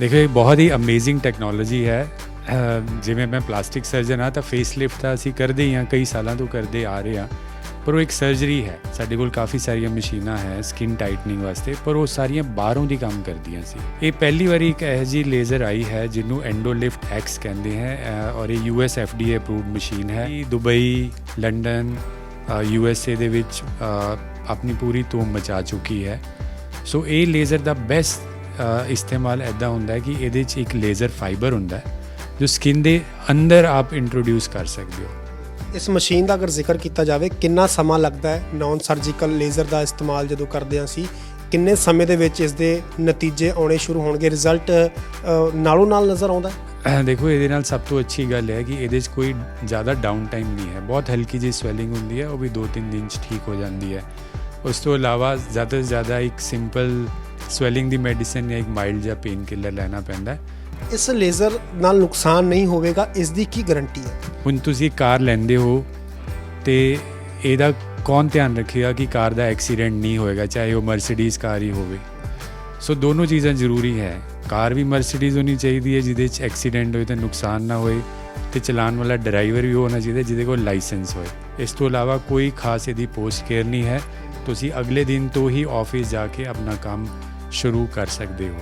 ਦੇਖੋ ਇਹ ਬਹੁਤ ਹੀ ਅਮੇਜ਼ਿੰਗ ਟੈਕਨੋਲੋਜੀ ਹੈ ਜਿਵੇਂ ਮੈਂ ਪਲਾਸਟਿਕ ਸਰਜਨ ਆ ਤਾਂ ਫੇਸ ਲਿਫਟ ਤਾਂ ਅਸੀਂ ਕਰਦੇ ਹੀ ਹਾਂ ਕਈ ਸਾਲਾਂ ਤੋਂ ਕਰਦੇ ਆ ਰਹੇ ਹਾਂ ਪਰ ਉਹ ਇੱਕ ਸਰਜਰੀ ਹੈ ਸਾਡੇ ਕੋਲ ਕਾਫੀ ਸਾਰੀਆਂ ਮਸ਼ੀਨਾਂ ਹੈ ਸਕਿਨ ਟਾਈਟਨਿੰਗ ਵਾਸਤੇ ਪਰ ਉਹ ਸਾਰੀਆਂ ਬਾਹਰੋਂ ਦੀ ਕੰਮ ਕਰਦੀਆਂ ਸੀ ਇਹ ਪਹਿਲੀ ਵਾਰੀ ਇੱਕ ਇਹੋ ਜਿਹੀ ਲੇਜ਼ਰ ਆਈ ਹੈ ਜਿਹਨੂੰ ਐਂਡੋਲਿਫਟ ਐਕਸ ਕਹਿੰਦੇ ਹੈ ਔਰ ਇਹ ਯੂਐਸ ਐਫਡੀਏ ਅਪਰੂਵਡ ਮਸ਼ੀਨ ਹੈ ਇਹ ਦੁਬਈ ਲੰਡਨ ਯੂਐਸਏ ਦੇ ਵਿੱਚ ਆਪਣੀ ਪੂਰੀ ਧੂਮ ਮਚਾ ਚੁੱਕੀ ਹੈ ਸੋ ਇਹ ਲੇਜ਼ਰ ਦਾ ਬੈਸਟ ਇਸਤੇਮਾਲ ਐਦਾਂ ਹੁੰਦਾ ਹੈ ਕਿ ਇਹਦੇ 'ਚ ਇੱਕ ਲੇਜ਼ਰ ਫਾਈਬਰ ਹੁੰਦਾ ਹੈ ਜੋ ਸਕਿਨ ਦੇ ਅੰਦਰ ਆਪ ਇੰਟਰੋਡਿਊਸ ਕਰ ਸਕਦੇ ਹੋ। ਇਸ ਮਸ਼ੀਨ ਦਾ ਅਗਰ ਜ਼ਿਕਰ ਕੀਤਾ ਜਾਵੇ ਕਿੰਨਾ ਸਮਾਂ ਲੱਗਦਾ ਹੈ ਨਾਨ ਸਰਜੀਕਲ ਲੇਜ਼ਰ ਦਾ ਇਸਤੇਮਾਲ ਜਦੋਂ ਕਰਦੇ ਹਾਂ ਅਸੀਂ? ਕਿੰਨੇ ਸਮੇਂ ਦੇ ਵਿੱਚ ਇਸ ਦੇ ਨਤੀਜੇ ਆਉਣੇ ਸ਼ੁਰੂ ਹੋਣਗੇ? ਰਿਜ਼ਲਟ ਨਾਲੋਂ ਨਾਲ ਨਜ਼ਰ ਆਉਂਦਾ ਦੇਖੋ ਇਹਦੇ ਨਾਲ ਸਭ ਤੋਂ ਅੱਛੀ ਗੱਲ ਹੈ ਕਿ ਇਹਦੇ 'ਚ ਕੋਈ ਜ਼ਿਆਦਾ ਡਾਊਨ ਟਾਈਮ ਨਹੀਂ ਹੈ। ਬਹੁਤ ਹਲਕੀ ਜਿਹੀ ਸਵੈਲਿੰਗ ਹੁੰਦੀ ਹੈ ਉਹ ਵੀ 2-3 ਦਿਨ 'ਚ ਠੀਕ ਹੋ ਜਾਂਦੀ ਹੈ। ਉਸ ਤੋਂ ਇਲਾਵਾ ਜ਼ਿਆਦਾ ਤੋਂ ਜ਼ਿਆਦਾ ਇੱਕ ਸਿੰਪਲ ਸਵੈਲਿੰਗ ਦੀ ਮੈਡੀਸਿਨ ਜਾਂ ਇੱਕ ਮਾਈਲਡ ਜਿਹਾ ਪੇਨ ਕਿਲਰ ਲੈਣਾ ਪੈਂਦਾ ਹੈ। ਇਸ ਲੇਜ਼ਰ ਨਾਲ ਨੁਕਸਾਨ ਨਹੀਂ ਹੋਵੇਗਾ ਇਸ ਦੀ ਕੀ ਗਾਰੰਟੀ ਹੈ? ਹੁਣ ਤੁਸੀਂ ਕਾਰ ਲੈਂਦੇ ਹੋ ਤੇ ਇਹਦਾ ਕੌਣ ਧਿਆਨ ਰੱਖੇਗਾ ਕਿ ਕਾਰ ਦਾ ਐਕਸੀਡੈਂਟ ਨਹੀਂ ਹੋਏਗਾ ਚਾਹੇ ਉਹ ਮਰਸੀਡੀਜ਼ ਕਾਰ ਹੀ ਹੋਵੇ? ਸੋ ਦੋਨੋਂ ਚੀਜ਼ਾਂ ਜ਼ਰੂਰੀ ਹੈ। ਕਾਰ ਵੀ ਮਰਸੀਡੀਜ਼ ਹੋਣੀ ਚਾਹੀਦੀ ਹੈ ਜਿਹਦੇ 'ਚ ਐਕਸੀਡੈਂਟ ਹੋਏ ਤਾਂ ਨੁਕਸਾਨ ਨਾ ਹੋਏ ਤੇ ਚਲਾਉਣ ਵਾਲਾ ਡਰਾਈਵਰ ਵੀ ਹੋਣਾ ਚਾਹੀਦਾ ਜਿਹਦੇ ਕੋਲ ਲਾਇਸੈਂਸ ਹੋਏ। ਇਸ ਤੋਂ ਇਲਾਵਾ ਕੋਈ ਖਾਸ ਇਹਦੀ ਪੋਸਟ ਕੇਅਰ ਨਹੀਂ ਹੈ। ਤੁਸੀਂ ਅਗਲੇ ਦਿਨ ਤੋਂ ਹੀ ਆਫਿਸ ਜਾ ਕੇ ਆਪਣਾ ਕੰਮ ਸ਼ੁਰੂ ਕਰ ਸਕਦੇ ਹੋ।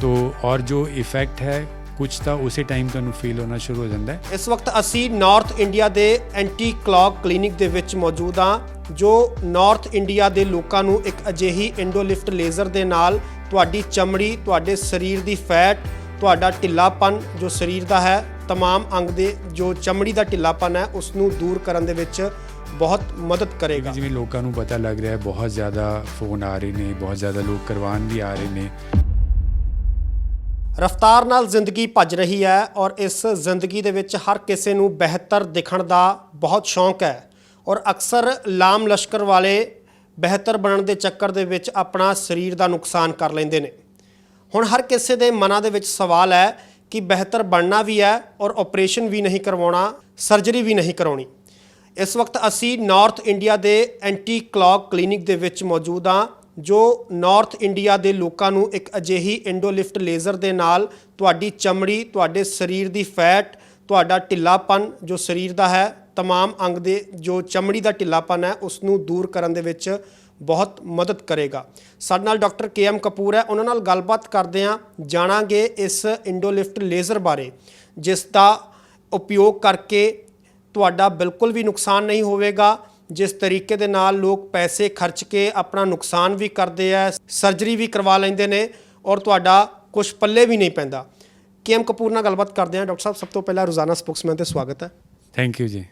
ਤੋ ਔਰ ਜੋ ਇਫੈਕਟ ਹੈ ਕੁਝ ਤਾਂ ਉਸੇ ਟਾਈਮ ਤੁਹਾਨੂੰ ਫੀਲ ਹੋਣਾ ਸ਼ੁਰੂ ਹੋ ਜਾਂਦਾ ਹੈ। ਇਸ ਵਕਤ ਅਸੀਂ ਨਾਰਥ ਇੰਡੀਆ ਦੇ ਐਂਟੀ ਕਲੌਕ ਕਲੀਨਿਕ ਦੇ ਵਿੱਚ ਮੌਜੂਦ ਹਾਂ, ਜੋ ਨਾਰਥ ਇੰਡੀਆ ਦੇ ਲੋਕਾਂ ਨੂੰ ਇੱਕ ਅਜਿਹੀ ਇੰਡੋਲਿਫਟ ਲੇਜ਼ਰ ਦੇ ਨਾਲ ਤੁਹਾਡੀ ਚਮੜੀ, ਤੁਹਾਡੇ ਸਰੀਰ ਦੀ ਫੈਟ ਤੁਹਾਡਾ ਢਿੱਲਾਪਨ ਜੋ ਸਰੀਰ ਦਾ ਹੈ ਤਮਾਮ ਅੰਗ ਦੇ ਜੋ ਚਮੜੀ ਦਾ ਢਿੱਲਾਪਨ ਹੈ ਉਸ ਨੂੰ ਦੂਰ ਕਰਨ ਦੇ ਵਿੱਚ ਬਹੁਤ ਮਦਦ ਕਰੇਗਾ ਜਿਵੇਂ ਲੋਕਾਂ ਨੂੰ ਪਤਾ ਲੱਗ ਰਿਹਾ ਹੈ ਬਹੁਤ ਜ਼ਿਆਦਾ ਫੋਨ ਆ ਰਹੇ ਨੇ ਬਹੁਤ ਜ਼ਿਆਦਾ ਲੋਕ ਕਰਵਾਉਣ ਵੀ ਆ ਰਹੇ ਨੇ ਰਫਤਾਰ ਨਾਲ ਜ਼ਿੰਦਗੀ ਭੱਜ ਰਹੀ ਹੈ ਔਰ ਇਸ ਜ਼ਿੰਦਗੀ ਦੇ ਵਿੱਚ ਹਰ ਕਿਸੇ ਨੂੰ ਬਿਹਤਰ ਦਿਖਣ ਦਾ ਬਹੁਤ ਸ਼ੌਂਕ ਹੈ ਔਰ ਅਕਸਰ ਲਾਮ ਲਸ਼ਕਰ ਵਾਲੇ ਬਿਹਤਰ ਬਣਨ ਦੇ ਚੱਕਰ ਦੇ ਵਿੱਚ ਆਪਣਾ ਸਰੀਰ ਦਾ ਨੁਕਸਾਨ ਕਰ ਲੈਂਦੇ ਨੇ ਹੁਣ ਹਰ ਕਿਸੇ ਦੇ ਮਨਾਂ ਦੇ ਵਿੱਚ ਸਵਾਲ ਹੈ ਕਿ ਬਿਹਤਰ ਬਣਨਾ ਵੀ ਹੈ ਔਰ ਆਪਰੇਸ਼ਨ ਵੀ ਨਹੀਂ ਕਰਵਾਉਣਾ ਸਰਜਰੀ ਵੀ ਨਹੀਂ ਕਰਾਉਣੀ ਇਸ ਵਕਤ ਅਸੀਂ ਨਾਰਥ ਇੰਡੀਆ ਦੇ ਐਂਟੀ ਕਲੌਕ ਕਲੀਨਿਕ ਦੇ ਵਿੱਚ ਮੌਜੂਦ ਹਾਂ ਜੋ ਨਾਰਥ ਇੰਡੀਆ ਦੇ ਲੋਕਾਂ ਨੂੰ ਇੱਕ ਅਜਿਹੀ ਇੰਡੋਲਿਫਟ ਲੇਜ਼ਰ ਦੇ ਨਾਲ ਤੁਹਾਡੀ ਚਮੜੀ ਤੁਹਾਡੇ ਸਰੀਰ ਦੀ ਫੈਟ ਤੁਹਾਡਾ ਢਿੱਲਾਪਨ ਜੋ ਸਰੀਰ ਦਾ ਹੈ तमाम ਅੰਗ ਦੇ ਜੋ ਚਮੜੀ ਦਾ ਢਿੱਲਾਪਨ ਹੈ ਉਸ ਨੂੰ ਦੂਰ ਕਰਨ ਦੇ ਵਿੱਚ ਬਹੁਤ ਮਦਦ ਕਰੇਗਾ। ਸਾਡੇ ਨਾਲ ਡਾਕਟਰ ਕੇ ਐਮ ਕਪੂਰ ਹੈ। ਉਹਨਾਂ ਨਾਲ ਗੱਲਬਾਤ ਕਰਦੇ ਹਾਂ। ਜਾਣਾਂਗੇ ਇਸ ਇੰਡੋਲਿਫਟ ਲੇਜ਼ਰ ਬਾਰੇ ਜਿਸ ਦਾ ਉਪਯੋਗ ਕਰਕੇ ਤੁਹਾਡਾ ਬਿਲਕੁਲ ਵੀ ਨੁਕਸਾਨ ਨਹੀਂ ਹੋਵੇਗਾ। ਜਿਸ ਤਰੀਕੇ ਦੇ ਨਾਲ ਲੋਕ ਪੈਸੇ ਖਰਚ ਕੇ ਆਪਣਾ ਨੁਕਸਾਨ ਵੀ ਕਰਦੇ ਆ ਸਰਜਰੀ ਵੀ ਕਰਵਾ ਲੈਂਦੇ ਨੇ ਔਰ ਤੁਹਾਡਾ ਕੁਝ ਪੱਲੇ ਵੀ ਨਹੀਂ ਪੈਂਦਾ। ਕੇਐਮ ਕਪੂਰ ਨਾਲ ਗੱਲਬਾਤ ਕਰਦੇ ਹਾਂ। ਡਾਕਟਰ ਸਾਹਿਬ ਸਭ ਤੋਂ ਪਹਿਲਾਂ ਰੋਜ਼ਾਨਾ ਸਪੋਕਸਮੈਨ ਤੇ ਸਵਾਗਤ ਹੈ। ਥੈਂਕ ਯੂ ਜੀ।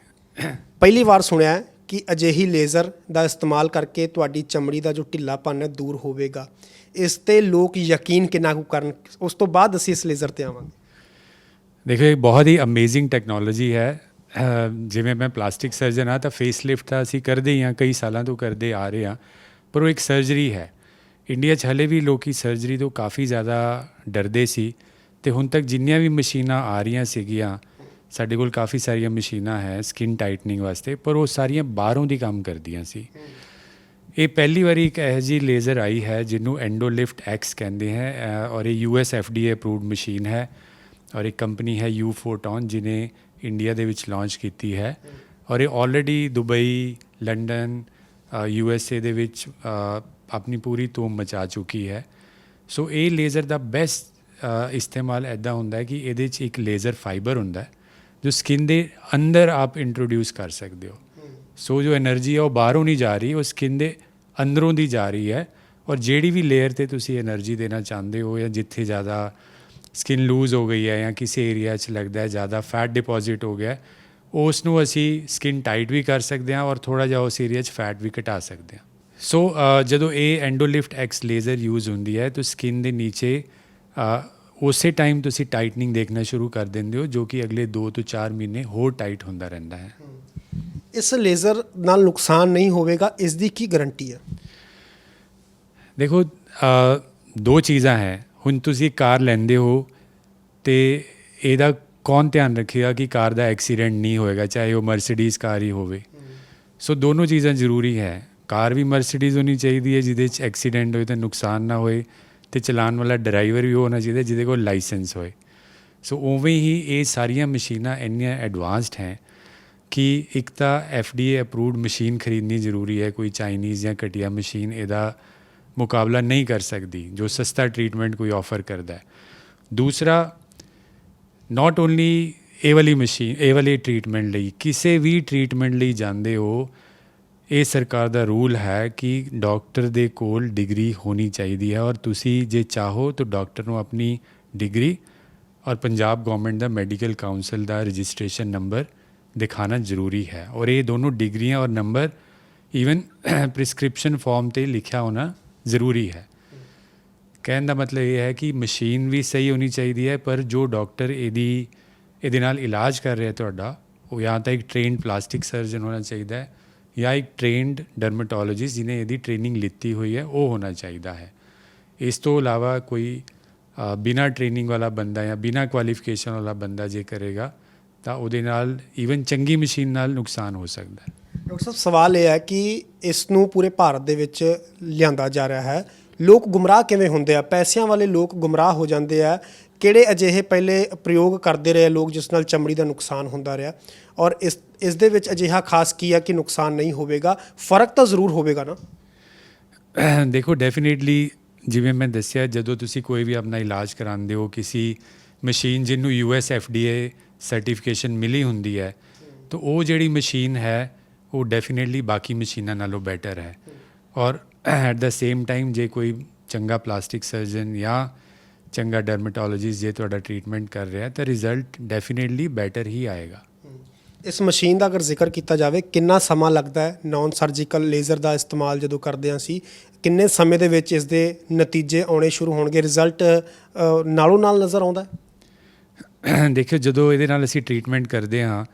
ਪਹਿਲੀ ਵਾਰ ਸੁਣਿਆ ਹੈ। ਕਿ ਅਜਿਹੀ ਲੇਜ਼ਰ ਦਾ ਇਸਤੇਮਾਲ ਕਰਕੇ ਤੁਹਾਡੀ ਚਮੜੀ ਦਾ ਜੋ ਢਿੱਲਾਪਨ ਹੈ ਦੂਰ ਹੋਵੇਗਾ। ਇਸ ਤੇ ਲੋਕ ਯਕੀਨ ਕਿੰਨਾ ਕੁ ਕਰਨ, ਉਸ ਤੋਂ ਬਾਅਦ ਅਸੀਂ ਇਸ ਲੇਜ਼ਰ ਤੇ ਆਵਾਂਗੇ। ਦੇਖੋ, ਇਹ ਬਹੁਤ ਹੀ ਅਮੇਜ਼ਿੰਗ ਟੈਕਨੋਲੋਜੀ ਹੈ। ਜਿਵੇਂ ਮੈਂ ਪਲਾਸਟਿਕ ਸਰਜਨ ਆ ਤਾਂ ਫੇਸ ਲਿਫਟ ਤਾਂ ਅਸੀਂ ਕਰਦੇ ਹੀ ਹਾਂ, ਕਈ ਸਾਲਾਂ ਤੋਂ ਕਰਦੇ ਆ ਰਹੇ ਹਾਂ, ਪਰ ਉਹ ਇੱਕ ਸਰਜਰੀ ਹੈ। ਇੰਡੀਆ 'ਚ ਹਲੇ ਵੀ ਲੋਕੀ ਸਰਜਰੀ ਤੋਂ ਕਾਫੀ ਜ਼ਿਆਦਾ ਡਰਦੇ ਸੀ, ਤੇ ਹੁਣ ਤੱਕ ਜਿੰਨੀਆਂ ਵੀ ਮਸ਼ੀਨਾਂ ਆ ਰਹੀਆਂ ਸੀਗੀਆਂ ਸਾਡੇ ਕੋਲ ਕਾਫੀ ਸਾਰੀਆਂ ਮਸ਼ੀਨਾਂ ਹੈ ਸਕਿਨ ਟਾਈਟਨਿੰਗ ਵਾਸਤੇ, ਪਰ ਉਹ ਸਾਰੀਆਂ ਬਾਹਰੋਂ ਦੀ ਕੰਮ ਕਰਦੀਆਂ ਸੀ। ਇਹ ਪਹਿਲੀ ਵਾਰੀ ਇੱਕ ਇਹੋ ਜਿਹੀ ਲੇਜ਼ਰ ਆਈ ਹੈ ਜਿਹਨੂੰ ਐਂਡੋਲਿਫਟ ਐਕਸ ਕਹਿੰਦੇ ਹੈ ਔਰ ਇਹ ਯੂਐਸ ਐਫਡੀਏ ਅਪਰੂਵਡ ਮਸ਼ੀਨ ਹੈ, ਔਰ ਇੱਕ ਕੰਪਨੀ ਹੈ ਯੂ ਫੋਟੋਨ ਜਿਨੇ ਇੰਡੀਆ ਦੇ ਵਿੱਚ ਲਾਂਚ ਕੀਤੀ ਹੈ। ਔਰ ਇਹ already Dubai, London U S A ਦੇ ਵਿੱਚ ਆਪਣੀ ਪੂਰੀ ਧੂਮ ਮਚਾ ਚੁੱਕੀ ਹੈ। ਸੋ ਇਹ ਲੇਜ਼ਰ ਦਾ ਬੈਸਟ ਇਸਤੇਮਾਲ ਐਦਾਂ ਹੁੰਦਾ ਹੈ ਕਿ ਇਹਦੇ 'ਚ ਇੱਕ ਲੇਜ਼ਰ ਫਾਈਬਰ ਹੁੰਦਾ ਹੈ। ਜੋ ਸਕਿਨ ਦੇ ਅੰਦਰ ਆਪ ਇੰਟਰੋਡਿਊਸ ਕਰ ਸਕਦੇ ਹੋ। ਸੋ ਜੋ એનર્ਜੀ ਹੈ ਉਹ ਬਾਹਰੋਂ ਨਹੀਂ ਜਾ ਰਹੀ, ਉਹ ਸਕਿਨ ਦੇ ਅੰਦਰੋਂ ਦੀ ਜਾ ਰਹੀ ਹੈ। ਔਰ ਜਿਹੜੀ ਵੀ ਲੇਅਰ ਤੇ ਤੁਸੀਂ એનર્ਜੀ ਦੇਣਾ ਚਾਹੁੰਦੇ ਹੋ ਜਾਂ ਜਿੱਥੇ ਜ਼ਿਆਦਾ ਸਕਿਨ ਲੂਜ਼ ਹੋ ਗਈ ਹੈ ਜਾਂ ਕਿਸੇ ਏਰੀਆ 'ਚ ਲੱਗਦਾ ਹੈ, ਜ਼ਿਆਦਾ ਫੈਟ ਡਿਪੋਜ਼ਿਟ ਹੋ ਗਿਆ ਉਸ ਨੂੰ ਅਸੀਂ ਸਕਿਨ ਟਾਈਟ ਵੀ ਕਰ ਸਕਦੇ ਹਾਂ ਔਰ ਥੋੜਾ ਜਿਹਾ ਉਸ ਏਰੀਆ 'ਚ ਫੈਟ ਵੀ ਘਟਾ ਸਕਦੇ ਹਾਂ। ਸੋ ਜਦੋਂ ਇਹ ਐਂਡੋਲਿਫਟ ਐਕਸ ਲੇਜ਼ਰ ਯੂਜ਼ ਹੁੰਦੀ ਹੈ, ਤਾਂ ਸਕਿਨ ਦੇ ਨੀਚੇ ਉਸੇ ਟਾਈਮ ਤੁਸੀਂ ਟਾਈਟਨਿੰਗ ਦੇਖਣਾ ਸ਼ੁਰੂ ਕਰ ਦਿੰਦੇ ਹੋ ਜੋ ਕਿ ਅਗਲੇ 2 ਤੋਂ 4 ਮਹੀਨੇ ਹੋਰ ਟਾਈਟ ਹੁੰਦਾ ਰਹਿੰਦਾ ਹੈ। ਇਸ ਲੇਜ਼ਰ ਨਾਲ ਨੁਕਸਾਨ ਨਹੀਂ ਹੋਵੇਗਾ ਇਸ ਦੀ ਕੀ ਗਾਰੰਟੀ ਹੈ? ਦੇਖੋ ਦੋ ਚੀਜ਼ਾਂ ਹੈ। ਹੁਣ ਤੁਸੀਂ ਕਾਰ ਲੈਂਦੇ ਹੋ ਤੇ ਇਹਦਾ ਕੌਣ ਧਿਆਨ ਰੱਖੇਗਾ ਕਿ ਕਾਰ ਦਾ ਐਕਸੀਡੈਂਟ ਨਹੀਂ ਹੋਏਗਾ ਚਾਹੇ ਉਹ ਮਰਸੀਡੀਜ਼ ਕਾਰ ਹੀ ਹੋਵੇ। ਸੋ ਦੋਨੋਂ ਚੀਜ਼ਾਂ ਜ਼ਰੂਰੀ ਹੈ। ਕਾਰ ਵੀ ਮਰਸੀਡੀਜ਼ ਹੋਣੀ ਚਾਹੀਦੀ ਹੈ ਜਿਹਦੇ 'ਚ ਐਕਸੀਡੈਂਟ ਹੋਏ ਤਾਂ ਨੁਕਸਾਨ ਨਾ ਹੋਏ। ਤੇ ਚਲਾਉਣ ਵਾਲਾ ਡਰਾਈਵਰ ਵੀ ਉਹ ਹੋਣਾ ਚਾਹੀਦਾ ਜਿਹਦੇ ਕੋਲ ਲਾਇਸੈਂਸ ਹੋਏ। ਸੋ ਉਵੇਂ ਹੀ ਇਹ ਸਾਰੀਆਂ ਮਸ਼ੀਨਾਂ ਇੰਨੀਆਂ ਐਡਵਾਂਸਡ ਹੈ ਕਿ ਇੱਕ ਤਾਂ FDA ਅਪਰੂਵਡ ਮਸ਼ੀਨ ਖਰੀਦਣੀ ਜ਼ਰੂਰੀ ਹੈ, ਕੋਈ ਚਾਈਨੀਜ਼ ਜਾਂ ਘਟੀਆ ਮਸ਼ੀਨ ਇਹਦਾ ਮੁਕਾਬਲਾ ਨਹੀਂ ਕਰ ਸਕਦੀ, ਜੋ ਸਸਤਾ ਟ੍ਰੀਟਮੈਂਟ ਕੋਈ ਆਫਰ ਕਰਦਾ ਹੈ। ਦੂਸਰਾ ਨਾਟ ਓਨਲੀ ਇਹ ਵਾਲੀ ਮਸ਼ੀਨ ਇਹ ਵਾਲੀ ਟ੍ਰੀਟਮੈਂਟ ਲਈ, ਕਿਸੇ ਵੀ ਟ੍ਰੀਟਮੈਂਟ ਲਈ ਜਾਂਦੇ ਹੋ ਇਹ ਸਰਕਾਰ ਦਾ ਰੂਲ ਹੈ ਕਿ ਡਾਕਟਰ ਦੇ ਕੋਲ ਡਿਗਰੀ ਹੋਣੀ ਚਾਹੀਦੀ ਹੈ ਔਰ ਤੁਸੀਂ ਜੇ ਚਾਹੋ ਤਾਂ ਡਾਕਟਰ ਨੂੰ ਆਪਣੀ ਡਿਗਰੀ ਔਰ ਪੰਜਾਬ ਗਵਰਨਮੈਂਟ ਦਾ ਮੈਡੀਕਲ ਕਾਉਂਸਲ ਦਾ ਰਜਿਸਟ੍ਰੇਸ਼ਨ ਨੰਬਰ ਦਿਖਾਣਾ ਜ਼ਰੂਰੀ ਹੈ ਔਰ ਇਹ ਦੋਨੋਂ ਡਿਗਰੀਆਂ ਔਰ ਨੰਬਰ ਈਵਨ ਪ੍ਰਿਸਕ੍ਰਿਪਸ਼ਨ ਫਾਰਮ ਤੇ ਲਿਖਿਆ ਹੋਣਾ ਜ਼ਰੂਰੀ ਹੈ। ਕਹਿਣ ਦਾ ਮਤਲਬ ਇਹ ਹੈ ਕਿ ਮਸ਼ੀਨ ਵੀ ਸਹੀ ਹੋਣੀ ਚਾਹੀਦੀ ਹੈ, ਪਰ ਜੋ ਡਾਕਟਰ ਇਹਦੀ, ਇਹਦੇ ਨਾਲ ਇਲਾਜ ਕਰ ਰਿਹਾ ਤੁਹਾਡਾ, ਉਹ ਜਾਂ ਤਾਂ ਇੱਕ ਟ੍ਰੇਨਡ ਪਲਾਸਟਿਕ ਸਰਜਨ ਹੋਣਾ ਚਾਹੀਦਾ ਹੈ ਜਾਂ ਇੱਕ ਟ੍ਰੇਨਡ ਡਰਮੇਟੋਲੋਜਿਸਟ ਜਿਹਨੇ ਇਹਦੀ ਟ੍ਰੇਨਿੰਗ ਲਿੱਤੀ ਹੋਈ ਹੈ ਉਹ ਹੋਣਾ ਚਾਹੀਦਾ ਹੈ। ਇਸ ਤੋਂ ਇਲਾਵਾ ਕੋਈ ਅ, ਬਿਨਾਂ ਟ੍ਰੇਨਿੰਗ ਵਾਲਾ ਬੰਦਾ ਜਾਂ ਬਿਨਾਂ ਕੁਆਲੀਫਿਕੇਸ਼ਨ ਵਾਲਾ ਬੰਦਾ ਜੇ ਕਰੇਗਾ ਤਾਂ ਉਹਦੇ ਨਾਲ ਈਵਨ ਚੰਗੀ ਮਸ਼ੀਨ ਨਾਲ ਨੁਕਸਾਨ ਹੋ ਸਕਦਾ ਹੈ। ਡਾਕਟਰ ਸਾਹਿਬ ਸਵਾਲ ਇਹ ਹੈ ਕਿ ਇਸ ਨੂੰ ਪੂਰੇ ਭਾਰਤ ਦੇ ਵਿੱਚ ਲਿਆਂਦਾ ਜਾ ਰਿਹਾ ਹੈ। ਲੋਕ ਗੁੰਮਰਾਹ ਕਿਵੇਂ ਹੁੰਦੇ ਆ? ਪੈਸਿਆਂ ਵਾਲੇ ਲੋਕ ਗੁੰਮਰਾਹ ਹੋ ਜਾਂਦੇ ਆ। ਕਿਹੜੇ ਅਜਿਹੇ ਪਹਿਲੇ ਪ੍ਰਯੋਗ ਕਰਦੇ ਰਹੇ ਲੋਕ ਜਿਸ ਨਾਲ ਚਮੜੀ ਦਾ ਨੁਕਸਾਨ ਹੁੰਦਾ ਰਿਹਾ? ਔਰ ਇਸ ਇਸ ਦੇ ਵਿੱਚ ਅਜਿਹਾ ਖਾਸ ਕੀ ਹੈ ਕਿ ਨੁਕਸਾਨ ਨਹੀਂ ਹੋਵੇਗਾ? ਫ਼ਰਕ ਤਾਂ ਜ਼ਰੂਰ ਹੋਵੇਗਾ ਨਾ? ਦੇਖੋ ਡੈਫੀਨੇਟਲੀ ਜਿਵੇਂ ਮੈਂ ਦੱਸਿਆ, ਜਦੋਂ ਤੁਸੀਂ ਕੋਈ ਵੀ ਆਪਣਾ ਇਲਾਜ ਕਰਾਉਂਦੇ ਹੋ, ਕਿਸੇ ਮਸ਼ੀਨ ਜਿਹਨੂੰ ਯੂਐਸ ਐਫਡੀਏ ਸਰਟੀਫਿਕੇਸ਼ਨ ਮਿਲੀ ਹੁੰਦੀ ਹੈ, ਤਾਂ ਉਹ ਜਿਹੜੀ ਮਸ਼ੀਨ ਹੈ, ਉਹ ਡੈਫੀਨੇਟਲੀ ਬਾਕੀ ਮਸ਼ੀਨਾਂ ਨਾਲੋਂ ਬੈਟਰ ਹੈ। ਔਰ ਐਟ ਦਾ ਸੇਮ ਟਾਈਮ ਜੇ ਕੋਈ ਚੰਗਾ ਪਲਾਸਟਿਕ ਸਰਜਨ ਜਾਂ ਚੰਗਾ ਡਰਮੇਟੋਲੋਜਿਸਟ ਜੇ ਤੁਹਾਡਾ ਟ੍ਰੀਟਮੈਂਟ ਕਰ ਰਿਹਾ ਤਾਂ ਰਿਜ਼ਲਟ ਡੈਫੀਨੇਟਲੀ ਬੈਟਰ ਹੀ ਆਏਗਾ। ਇਸ ਮਸ਼ੀਨ ਦਾ ਅਗਰ ਜ਼ਿਕਰ ਕੀਤਾ ਜਾਵੇ ਕਿੰਨਾ ਸਮਾਂ ਲੱਗਦਾ ਹੈ ਨਾਨ ਸਰਜੀਕਲ ਲੇਜ਼ਰ ਦਾ ਇਸਤੇਮਾਲ ਜਦੋਂ ਕਰਦੇ ਹਾਂ ਸੀ ਕਿੰਨੇ ਸਮੇਂ ਦੇ ਵਿੱਚ ਇਸ ਦੇ ਨਤੀਜੇ ਆਉਣੇ ਸ਼ੁਰੂ ਹੋਣਗੇ? ਰਿਜ਼ਲਟ ਨਾਲੋਂ ਨਾਲ ਨਜ਼ਰ ਆਉਂਦਾ ਹੈ? ਦੇਖਿਓ ਜਦੋਂ ਇਹਦੇ ਨਾਲ ਅਸੀਂ ਟ੍ਰੀਟਮੈਂਟ ਕਰਦੇ ਹਾਂ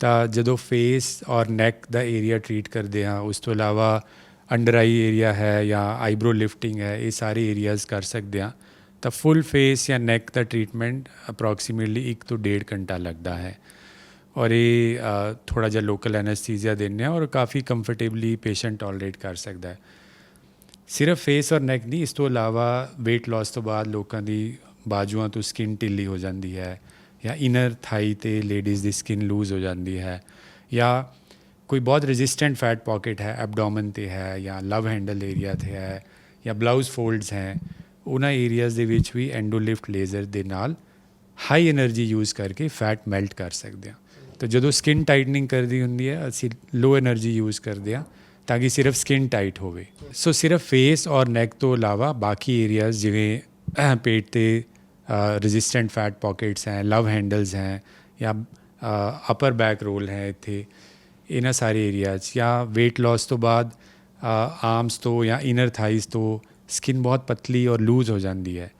ਤਾਂ ਜਦੋਂ ਫੇਸ ਔਰ ਨੈਕ ਦਾ ਏਰੀਆ ਟ੍ਰੀਟ ਕਰਦੇ ਹਾਂ ਉਸ ਤੋਂ ਇਲਾਵਾ ਅੰਡਰ ਆਈ ਏਰੀਆ ਹੈ ਜਾਂ ਆਈਬ੍ਰੋ ਲਿਫਟਿੰਗ ਹੈ ਇਹ ਸਾਰੇ ਏਰੀਆਜ਼ ਕਰ ਸਕਦੇ ਹਾਂ। ਤਾਂ ਫੁੱਲ ਫੇਸ ਜਾਂ ਨੈਕ ਦਾ ਟ੍ਰੀਟਮੈਂਟ ਅਪਰੋਕਸੀਮੇਟਲੀ 1 ਤੋਂ 1.5 ਘੰਟਾ ਲੱਗਦਾ ਹੈ। ਔਰ ਇਹ ਥੋੜਾ ਜਿਹਾ ਲੋਕਲ ਐਨੈਸਥੀਸੀਆ ਦਿੰਦੇ ਹਾਂ ਔਰ ਕਾਫੀ ਕੰਫਰਟੇਬਲੀ ਪੇਸ਼ੈਂਟ ਟੋਲਰੇਟ ਕਰ ਸਕਦਾ ਹੈ। ਸਿਰਫ ਫੇਸ ਔਰ ਨੈਕ ਨਹੀਂ, ਇਸ ਤੋਂ ਇਲਾਵਾ weight loss ਤੋਂ ਬਾਅਦ ਲੋਕਾਂ ਦੀ ਬਾਜੂਆਂ ਤੋਂ ਸਕਿਨ ਢਿੱਲੀ ਹੋ ਜਾਂਦੀ ਹੈ ਜਾਂ ਇਨਰ ਥਾਈ ਤੇ ਲੇਡੀਜ਼ ਦੀ ਸਕਿਨ ਲੂਜ਼ ਹੋ ਜਾਂਦੀ ਹੈ ਜਾਂ ਕੋਈ ਬਹੁਤ ਰੈਜ਼ਿਸਟੈਂਟ ਫੈਟ ਪਾਕਟ ਹੈ ਐਬਡੋਮਨ ਤੇ ਹੈ ਜਾਂ ਲਵ ਹੈਂਡਲ ਏਰੀਆ ਤੇ ਹੈ ਜਾਂ ਬਲਾਊਜ਼ ਫੋਲਡਸ ਹੈ। ਉਹਨਾਂ ਏਰੀਆਜ਼ ਦੇ ਵਿੱਚ ਵੀ ਐਂਡੋਲਿਫਟ ਲੇਜ਼ਰ ਦੇ ਨਾਲ ਹਾਈ એનર્ਜੀ ਯੂਜ਼ ਕਰਕੇ ਫੈਟ ਮੈਲਟ ਕਰ ਸਕਦੇ ਆ ਤਾਂ ਜਦੋਂ ਸਕਿਨ ਟਾਈਟਨਿੰਗ ਕਰਦੀ ਹੁੰਦੀ ਹੈ, ਅਸੀਂ ਲੋ એનર્ਜੀ ਯੂਜ਼ ਕਰਦੇ ਆ ਤਾਂ ਕਿ ਸਿਰਫ ਸਕਿਨ ਟਾਈਟ ਹੋਵੇ। ਸੋ ਸਿਰਫ ਫੇਸ ਔਰ ਨੈਕ ਤੋਂ ਇਲਾਵਾ ਬਾਕੀ ਏਰੀਆਜ਼ ਜਿਵੇਂ ਪੇਟ ਤੇ ਰੈਜ਼ਿਸਟੈਂਟ ਫੈਟ ਪਾਕਟਸ ਹੈ ਲਵ ਹੈਂਡਲਸ ਹੈ ਜਾਂ ਅਪਰ ਬੈਕ ਰੋਲ ਹੈ ਇੱਥੇ, ਇਹਨਾਂ ਸਾਰੇ ਏਰੀਆਜ਼ ਜਾਂ weight loss ਤੋਂ ਬਾਅਦ ਆਰਮਸ ਤੋਂ ਜਾਂ ਇਨਰ ਥਾਈਸ ਤੋਂ ਸਕਿਨ ਬਹੁਤ ਪਤਲੀ ਔਰ ਲੂਜ਼ ਹੋ ਜਾਂਦੀ ਹੈ।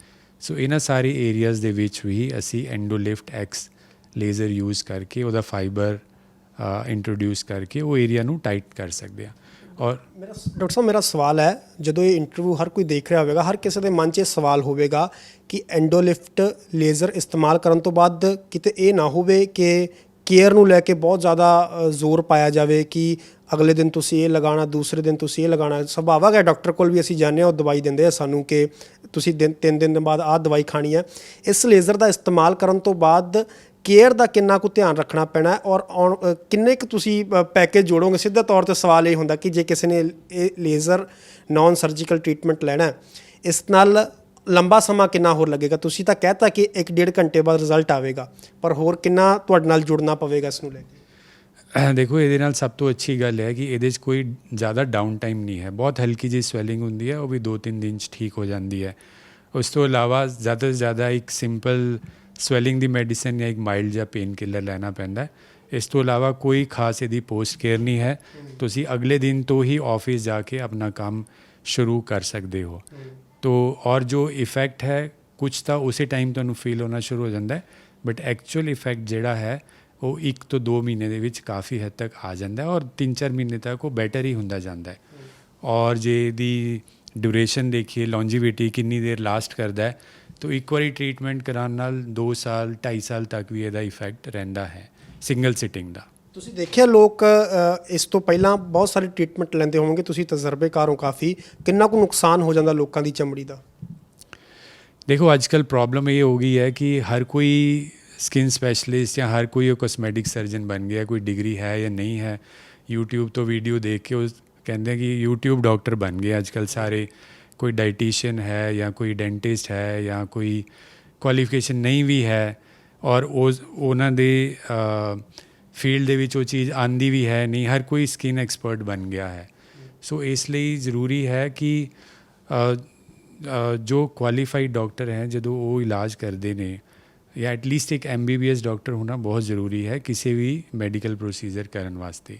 ਸੋ ਇਹਨਾਂ ਸਾਰੇ ਏਰੀਆਜ਼ ਦੇ ਵਿੱਚ ਵੀ ਅਸੀਂ ਐਂਡੋਲਿਫਟ ਐਕਸ ਲੇਜ਼ਰ ਯੂਜ਼ ਕਰਕੇ ਉਹਦਾ ਫਾਈਬਰ ਇੰਟਰੋਡਿਊਸ ਕਰਕੇ ਉਹ ਏਰੀਆ ਨੂੰ ਟਾਈਟ ਕਰ ਸਕਦੇ ਹਾਂ। ਔਰ ਮੇਰਾ ਡਾਕਟਰ ਸਾਹਿਬ, ਮੇਰਾ ਸਵਾਲ ਹੈ, ਜਦੋਂ ਇਹ ਇੰਟਰਵਿਊ ਹਰ ਕੋਈ ਦੇਖ ਰਿਹਾ ਹੋਵੇਗਾ, ਹਰ ਕਿਸੇ ਦੇ ਮਨ 'ਚ ਇਹ ਸਵਾਲ ਹੋਵੇਗਾ ਕਿ ਐਂਡੋਲਿਫਟ ਲੇਜ਼ਰ ਇਸਤੇਮਾਲ ਕਰਨ ਤੋਂ ਬਾਅਦ ਕਿਤੇ ਇਹ ਨਾ ਹੋਵੇ ਕਿ ਕੇਅਰ ਨੂੰ ਲੈ ਕੇ ਬਹੁਤ ਜ਼ਿਆਦਾ ਜ਼ੋਰ ਪਾਇਆ ਜਾਵੇ ਕਿ ਅਗਲੇ ਦਿਨ ਤੁਸੀਂ ਇਹ ਲਗਾਉਣਾ ਦੂਸਰੇ ਦਿਨ ਤੁਸੀਂ ਇਹ ਲਗਾਉਣਾ। ਸੁਭਾਵਕ ਹੈ ਡਾਕਟਰ ਕੋਲ ਵੀ ਅਸੀਂ ਜਾਂਦੇ ਹਾਂ ਉਹ ਦਵਾਈ ਦਿੰਦੇ ਆ ਸਾਨੂੰ ਕਿ ਤੁਸੀਂ ਦਿਨ ਤਿੰਨ ਦਿਨ ਦੇ ਬਾਅਦ ਆਹ ਦਵਾਈ ਖਾਣੀ ਹੈ। ਇਸ ਲੇਜ਼ਰ ਦਾ ਇਸਤੇਮਾਲ ਕਰਨ ਤੋਂ ਬਾਅਦ ਕੇਅਰ ਦਾ ਕਿੰਨਾ ਕੁ ਧਿਆਨ ਰੱਖਣਾ ਪੈਣਾ ਔਰ ਆਉਣ- ਕਿੰਨੇ ਕੁ ਤੁਸੀਂ ਪੈਕੇਜ ਜੋੜੋਗੇ? ਸਿੱਧਾ ਤੌਰ ਤੇ ਸਵਾਲ ਇਹ ਹੁੰਦਾ ਕਿ ਜੇ ਕਿਸੇ ਨੇ ਇਹ ਲੇਜ਼ਰ ਨਾਨ ਸਰਜੀਕਲ ਟ੍ਰੀਟਮੈਂਟ ਲੈਣਾ ਹੈ, ਇਸ ਨਾਲ ਲੰਬਾ ਸਮਾਂ ਕਿੰਨਾ ਹੋਰ ਲੱਗੇਗਾ? ਤੁਸੀਂ ਤਾਂ ਕਹਿਤਾ ਕਿ 1.5 ਘੰਟੇ ਬਾਅਦ ਰਿਜ਼ਲਟ ਆਵੇਗਾ ਪਰ ਹੋਰ ਕਿੰਨਾ ਤੁਹਾਡੇ ਨਾਲ ਜੁੜਨਾ ਪਵੇਗਾ ਇਸ ਨੂੰ ਲੈ ਕੇ? ਦੇਖੋ ਇਹਦੇ ਨਾਲ ਸਭ ਤੋਂ ਅੱਛੀ ਗੱਲ ਹੈ ਕਿ ਇਹਦੇ 'ਚ ਕੋਈ ਜ਼ਿਆਦਾ ਡਾਊਨ ਟਾਈਮ ਨਹੀਂ ਹੈ। ਬਹੁਤ ਹਲਕੀ ਜਿਹੀ ਸਵੈਲਿੰਗ ਹੁੰਦੀ ਹੈ ਉਹ ਵੀ 2-3 ਦਿਨ 'ਚ ਠੀਕ ਹੋ ਜਾਂਦੀ ਹੈ। ਉਸ ਤੋਂ ਇਲਾਵਾ ਜ਼ਿਆਦਾ ਤੋਂ ਜ਼ਿਆਦਾ ਇੱਕ ਸਿੰਪਲ ਸਵੈਲਿੰਗ ਦੀ ਮੈਡੀਸਿਨ ਜਾਂ ਇੱਕ ਮਾਈਲਡ ਜਿਹਾ ਪੇਨ ਕਿਲਰ ਲੈਣਾ ਪੈਂਦਾ ਹੈ। ਇਸ ਤੋਂ ਇਲਾਵਾ ਕੋਈ ਖਾਸ ਇਹਦੀ ਪੋਸਟ ਕੇਅਰ ਨਹੀਂ ਹੈ। ਤੁਸੀਂ ਅਗਲੇ ਦਿਨ ਤੋਂ ਹੀ ਆਫਿਸ ਜਾ ਕੇ ਆਪਣਾ ਕੰਮ ਸ਼ੁਰੂ ਕਰ ਸਕਦੇ ਹੋ। ਤੋ ਔਰ ਜੋ ਇਫੈਕਟ ਹੈ ਕੁਝ ਤਾਂ ਉਸੇ ਟਾਈਮ ਤੁਹਾਨੂੰ ਫੀਲ ਹੋਣਾ ਸ਼ੁਰੂ ਹੋ ਜਾਂਦਾ ਹੈ ਬਟ ਐਕਚੁਅਲ ਇਫੈਕਟ ਜਿਹੜਾ ਹੈ ਉਹ 1 ਤੋਂ 2 ਮਹੀਨੇ ਦੇ ਵਿੱਚ ਕਾਫੀ ਹੱਦ ਤੱਕ ਆ ਜਾਂਦਾ ਹੈ ਔਰ 3-4 ਮਹੀਨੇ ਤੱਕ ਉਹ ਬੈਟਰ ਹੀ ਹੁੰਦਾ ਜਾਂਦਾ ਹੈ ਔਰ ਜੇ ਦੀ ਡਿਊਰੇਸ਼ਨ ਦੇਖੀਏ ਲੌਂਜੀਵਿਟੀ ਕਿੰਨੀ ਦੇਰ ਲਾਸਟ ਕਰਦਾ ਹੈ ਤਾਂ ਇੱਕ ਵਾਰੀ ਟ੍ਰੀਟਮੈਂਟ ਕਰਾਉਣ ਨਾਲ 2 ਸਾਲ 2.5 ਸਾਲ ਤੱਕ ਵੀ ਇਹਦਾ ਇਫੈਕਟ ਰਹਿੰਦਾ ਹੈ ਸਿੰਗਲ ਸਿਟਿੰਗ ਦਾ ਤੁਸੀਂ ਦੇਖਿਆ ਲੋਕ ਅ, ਇਸ ਤੋਂ ਪਹਿਲਾਂ ਬਹੁਤ ਸਾਰੇ ਟ੍ਰੀਟਮੈਂਟ ਲੈਂਦੇ ਹੋਵੋਗੇ ਤੁਸੀਂ ਤਜਰਬੇਕਾਰ ਹੋ ਕਾਫੀ ਕਿੰਨਾ ਕੁ ਨੁਕਸਾਨ ਹੋ ਜਾਂਦਾ ਲੋਕਾਂ ਦੀ ਚਮੜੀ ਦਾ? ਦੇਖੋ ਅੱਜ ਕੱਲ ਪ੍ਰੋਬਲਮ ਇਹ ਹੋ ਗਈ ਹੈ ਕਿ ਹਰ ਕੋਈ ਸਕਿਨ ਸਪੈਸ਼ਲਿਸਟ ਜਾਂ ਹਰ ਕੋਈ ਕੋਸਮੈਟਿਕ ਸਰਜਨ ਬਣ ਗਿਆ ਕੋਈ ਡਿਗਰੀ ਹੈ ਜਾਂ ਨਹੀਂ ਹੈ YouTube ਤੋਂ ਵੀਡੀਓ ਦੇਖ ਕੇ ਉਹ ਕਹਿੰਦੇ ਆ ਕਿ YouTube ਡਾਕਟਰ ਬਣ ਗਏ ਅੱਜ ਕੱਲ ਸਾਰੇ ਕੋਈ ਡਾਈਟੀਸ਼ੀਅਨ ਹੈ ਜਾਂ ਕੋਈ ਡੈਂਟਿਸਟ ਹੈ ਜਾਂ ਕੋਈ ਕੁਆਲੀਫਿਕੇਸ਼ਨ ਨਹੀਂ ਵੀ ਹੈ ਔਰ ਉਸ ਉਹਨਾਂ ਦੇ ਫੀਲਡ ਦੇ ਵਿੱਚ ਉਹ ਚੀਜ਼ ਆਂਦੀ ਵੀ ਹੈ ਨਹੀਂ ਹਰ ਕੋਈ ਸਕਿਨ ਐਕਸਪਰਟ ਬਣ ਗਿਆ ਹੈ ਸੋ ਇਸ ਲਈ ਜ਼ਰੂਰੀ ਹੈ ਕਿ ਜੋ ਕੁਆਲੀਫਾਈਡ ਡਾਕਟਰ ਹੈ ਜਦੋਂ ਉਹ ਇਲਾਜ ਕਰਦੇ ਨੇ ਜਾਂ ਐਟਲੀਸਟ ਇੱਕ ਐਮਬੀਬੀਐਸ ਡਾਕਟਰ ਹੋਣਾ ਬਹੁਤ ਜ਼ਰੂਰੀ ਹੈ ਕਿਸੇ ਵੀ ਮੈਡੀਕਲ ਪ੍ਰੋਸੀਜਰ ਕਰਨ ਵਾਸਤੇ